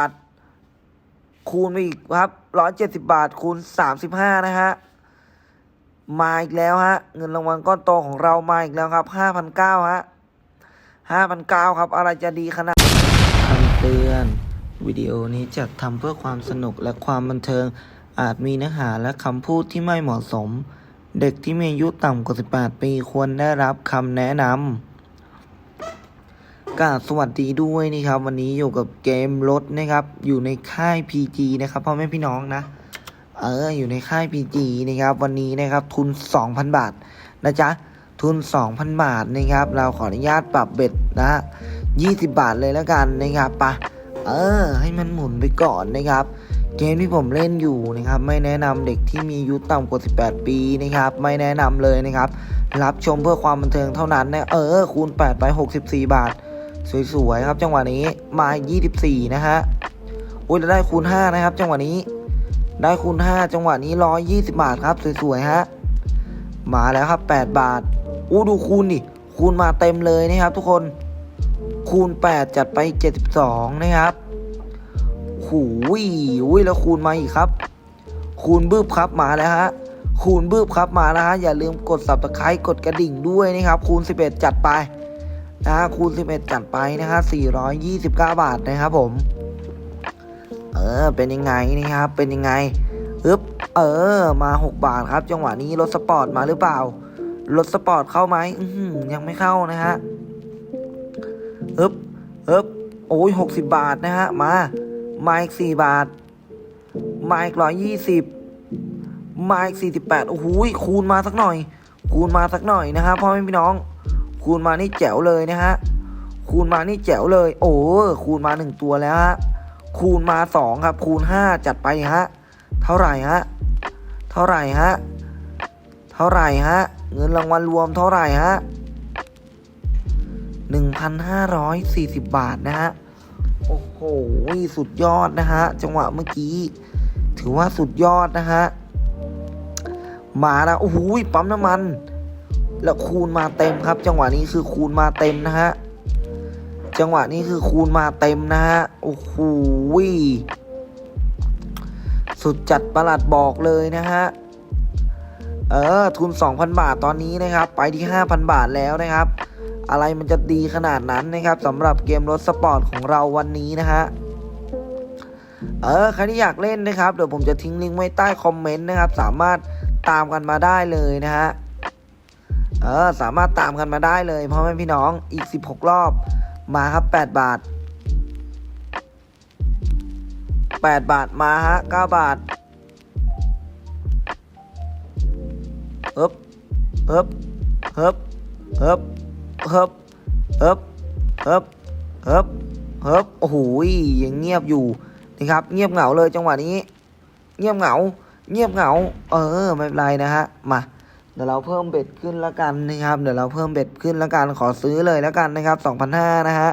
าท คูณไปอีกครับร้อยเจ็ดสิบาทคูณสามสิบห้านะฮะ มาอีกแล้วฮะ เงินรางวัลก้อนโตของเรามาอีกแล้วครับห้าพันเก้าฮะห้าพันเก้าครับ อะไรจะดีขนาดคำเตือน วิดีโอนี้จัดทำเพื่อความสนุกและความบันเทิง อาจมีเนื้อหาและคำพูดที่ไม่เหมาะสม เด็กที่มีอายุต่ำกว่า 18 ปีควรได้รับคำแนะนำ กราบสวัสดีด้วยนี่ครับ วันนี้อยู่กับเกมรถนะครับ อยู่ในค่าย PG นะครับพ่อแม่พี่น้องนะ เออ อยู่ในค่าย PG นะครับ วันนี้นะครับทุน 2,000 บาทนะจ๊ะ ทุน 2,000 บาทนะครับ เราขออนุญาตปรับเบ็ดนะ20 บาทเลยแล้วกันนะครับปะเออ ให้มันหมุนไปก่อนนะครับ เกมที่ผมเล่นอยู่นะครับ ไม่แนะนำเด็กที่มีอายุต่ำกว่า 18 ปีนะครับ ไม่แนะนำเลยนะครับ รับชมเพื่อความบันเทิงเท่านั้นนะเออ คูณ 8 ไป 64 บาท สวยๆครับจังหวะนี้มา 24 นะฮะอุ้ยได้คูณ 5 นะครับ จังหวะนี้ ได้คูณ 5 จังหวะนี้120บาทครับสวยๆฮะมาแล้วครับ 8 บาทอู้ดูคูณดิคูณมาเต็มเลยนะครับ ทุกคนคูณ 8 จัดไป 72 นะครับหูยอุ้ยแล้วคูณมาอีกครับ คูณบึ้บครับมาแล้วฮะคูณบึ้บครับมาแล้วฮะอย่าลืมกด subscribe กดกระดิ่งด้วยนะครับ คูณ 11 จัดไป นะคูณ 11 จัดไปนะฮะ429 บาทนะครับผม เออ เป็นยังไงนะครับ เป็นยังไงอึ๊บเออ มา 6 บาทครับ จังหวะนี้รถสปอร์ตมาหรือเปล่า รถสปอร์ตเข้าไหมยังไม่เข้านะฮะอึ๊บอึ๊บโอ้ย60บาทนะฮะ มา มาอีก4บาท มาอีก120มาอีก48โอ้โหคูณมาสักหน่อย คูณมาสักหน่อยนะฮะพ่อแม่พี่น้อง คูณมานี่แจ๋วเลยนะฮะ คูณมานี่แจ๋วเลย โอ้คูณมาหนึ่งตัวแล้วฮะ คูณมาสองครับ คูณห้าจัดไปฮะ เท่าไหร่ฮะ เท่าไหร่ฮะ เท่าไหร่ฮะ เงินรางวัลรวมเท่าไหร่ฮะหนึ่งพันห้าร้อยสี่สิบบาทนะฮะ โอ้โห สุดยอดนะฮะ จังหวะเมื่อกี้ ถือว่าสุดยอดนะฮะ มาแล้ว โอ้โห ปั๊มน้ำมัน แล้วคูณมาเต็มครับ จังหวะนี้คือคูณมาเต็มนะฮะจังหวะนี้คือคูณมาเต็มนะฮะโอ้โหสุดจัดประหลัดบอกเลยนะฮะเออทุน 2,000 บาทตอนนี้นะครับ ไปที่ 5,000 บาทแล้วนะครับ อะไรมันจะดีขนาดนั้นนะครับสำหรับเกมรถสปอร์ตของเราวันนี้นะฮะเออใครที่อยากเล่นนะครับ เดี๋ยวผมจะทิ้งลิงก์ไว้ใต้คอมเมนต์นะครับ สามารถตามกันมาได้เลยนะฮะ เออสามารถตามกันมาได้เลยพ่อแม่พี่น้องอีก 16 รอบมาครับ 8 บาท 8 บาทมาฮะ 9 บาทเฮึบเฮึบเฮึบเฮึบเฮึบเฮึบเฮึบเฮึบเฮึบโอ้โหยังเงียบอยู่นะครับ เงียบเหงาเลยจังหวะนี้ เงียบเหงา เงียบเหงา เออ ไม่เป็นไรนะฮะ มา เดี๋ยวเราเพิ่มเบ็ดขึ้นแล้วกันนะครับ เดี๋ยวเราเพิ่มเบ็ดขึ้นแล้วกันขอซื้อเลยแล้วกันนะครับ2,500นห้านะฮะ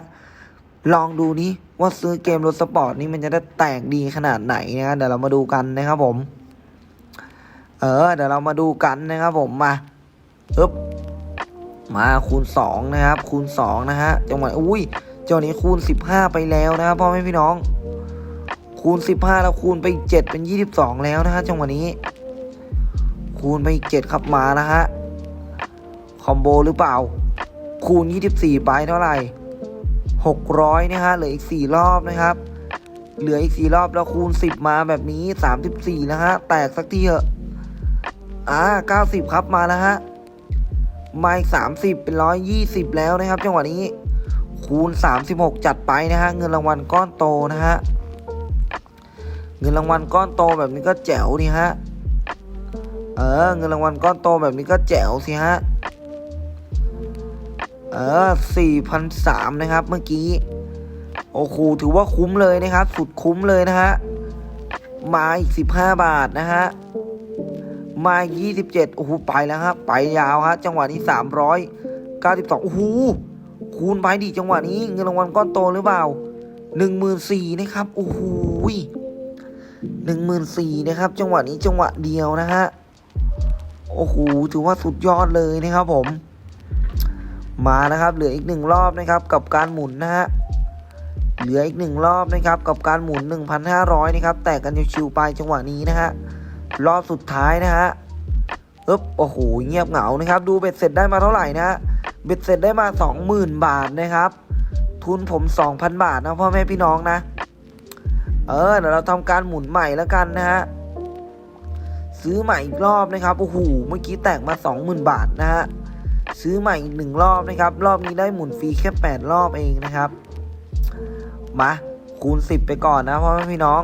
ลองดูนี้ว่าซื้อเกมรถสปอร์ตนี่มันจะได้แตกดีขนาดไหนนะครับเดี๋ยวเรามาดูกันนะครับผม เออ เดี๋ยวเรามาดูกันนะครับผมมาอึ๊บมาคูณ 2 นะครับ คูณ 2 นะฮะจังหวะอุ้ยเจ้านี้คูณ 15 ไปแล้วนะครับพ่อแม่พี่น้อง คูณ 15 แล้วคูณไป 7 เป็น 22 แล้วนะฮะจังหวะนี้ คูณไปอีก7ครับมานะฮะ คอมโบหรือเปล่า คูณ 24 ไปเท่าไหร่ 600นะฮะ เหลืออีก 4 รอบนะครับ เหลืออีก 4 รอบแล้วคูณ 10 มาแบบนี้ 34 นะฮะ แตกสักทีเถอะ อ่า 90 ครับมาแล้วฮะมาอีก30 เป็น 120 แล้วนะครับ จังหวะนี้ คูณ 36 จัดไปนะฮะ เงินรางวัลก้อนโตนะฮะ เงินรางวัลก้อนโตแบบนี้ก็แจ๋วนี่ฮะ เออ เงินรางวัลก้อนโตแบบนี้ก็แจ๋วสิฮะ เออสี่พันสามนะครับเมื่อกี้ โอ้โหถือว่าคุ้มเลยนะครับ สุดคุ้มเลยนะฮะ มาอีกสิบห้าบาทนะฮะ มายี่สิบเจ็ดโอ้โหไปแล้วครับไปยาวฮะ จังหวะนี้สามร้อยเก้าสิบสองโอ้โหคูณไปดิจังหวะนี้ เงินรางวัลก้อนโตหรือเปล่าหนึ่งหมื่นสี่นะครับ โอ้โหหนึ่งหมื่นสี่นะครับ จังหวะนี้จังหวะเดียวนะฮะ โอ้โหถือว่าสุดยอดเลยนะครับผม มานะครับเหลืออีกหนึ่งรอบนะครับกับการหมุนนะฮะเหลืออีกหนึ่งรอบนะครับกับการหมุน 1,500 นะครับ แตกกันชิวๆไปจังหวะนี้นะฮะรอบสุดท้ายนะฮะอึ๊บโอ้โหเงียบเหงานะครับ ดูเบ็ดเสร็จได้มาเท่าไหร่นะเบ็ดเสร็จได้มา 20,000 บาทนะครับ ทุนผม 2,000 บาทนะพ่อแม่พี่น้องนะ เออเดี๋ยวเราทำการหมุนใหม่แล้วกันนะฮะ ซื้อใหม่อีกรอบนะครับโอ้โหเมื่อกี้แตกมา 20,000 บาทนะฮะซื้อใหม่อีกหนึ่งรอบนะครับ รอบนี้ได้หมุนฟรีแค่ 8 รอบเองนะครับ มาคูณ 10 ไปก่อนนะพ่อแม่พี่น้อง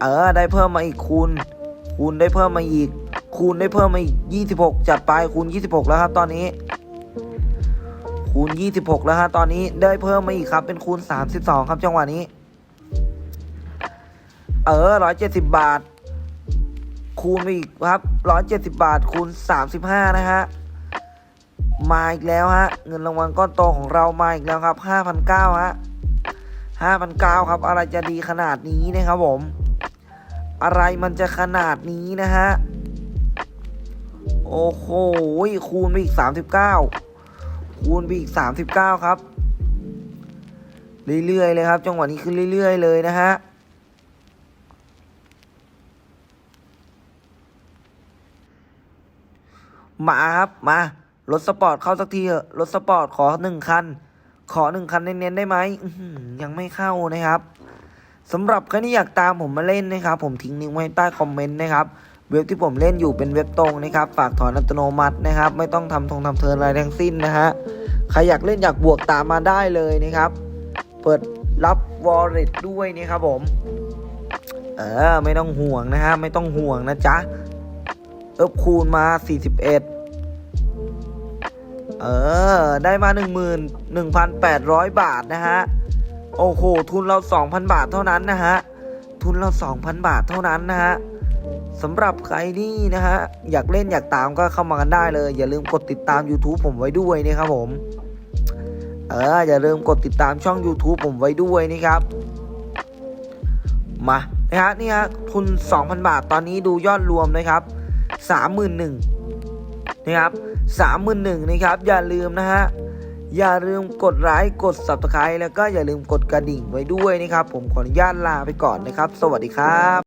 เออได้เพิ่มมาอีกคูณ คูณได้เพิ่มมาอีก คูณได้เพิ่มมาอีก 26 จัดไปคูณ 26 แล้วครับ ตอนนี้ คูณ 26 แล้วฮะตอนนี้ได้เพิ่มมาอีกครับ เป็นคูณ 32 ครับจังหวะนี้ เออ170 บาท คูณไปอีกครับ170บาทคูณ35นะฮะ มาอีกแล้วฮะ เงินรางวัลก้อนโตของเรามาอีกแล้วครับ5,900ฮะ5,900ครับ อะไรจะดีขนาดนี้นะครับผม อะไรมันจะขนาดนี้นะฮะ โอ้โห คูณไปอีก39คูณไปอีก39ครับ เรื่อยๆเลยครับ จังหวะนี้ขึ้นเรื่อย ๆ เลยนะฮะ มาครับมารถสปอร์ตเข้าสักทีเถอะรถสปอร์ตขอหนึ่งคัน ขอหนึ่งคันเน้นๆได้ไหมยังไม่เข้านะครับสำหรับใครที่อยากตามผมมาเล่นนะครับ ผมทิ้งลิงก์ไว้ใต้คอมเมนต์นะครับเว็บที่ผมเล่นอยู่เป็นเว็บตรงนะครับ ฝากถอนอัตโนมัตินะครับ ไม่ต้องทำทงทำเทินอะไรทั้งสิ้นนะฮะใครอยากเล่นอยากบวกตามมาได้เลยนะครับ เปิดรับวอลเล็ตด้วยนะครับผม เออไม่ต้องห่วงนะฮะไม่ต้องห่วงนะจ๊ะ เอิบคูณมา 41 เออ ได้มา 11,800 บาทนะฮะ โอ้โห ทุนเรา 2,000 บาทเท่านั้นนะฮะ ทุนเรา 2,000 บาทเท่านั้นนะฮะสำหรับใครที่นะฮะ อยากเล่นอยากตามก็เข้ามากันได้เลย อย่าลืมกดติดตาม YouTube ผมไว้ด้วยนะครับผม เออ อย่าลืมกดติดตามช่อง YouTube ผมไว้ด้วยนะครับ มา นะฮะ นี่ฮะ ทุน 2,000 บาท ตอนนี้ดูยอดรวมนะครับ 31,000นะครับ31,000นะครับอย่าลืมนะฮะอย่าลืมกดไลค์กด subscribe แล้วก็อย่าลืมกดกระดิ่งไว้ด้วยนะครับ ผมขออนุญาตลาไปก่อนนะครับ สวัสดีครับ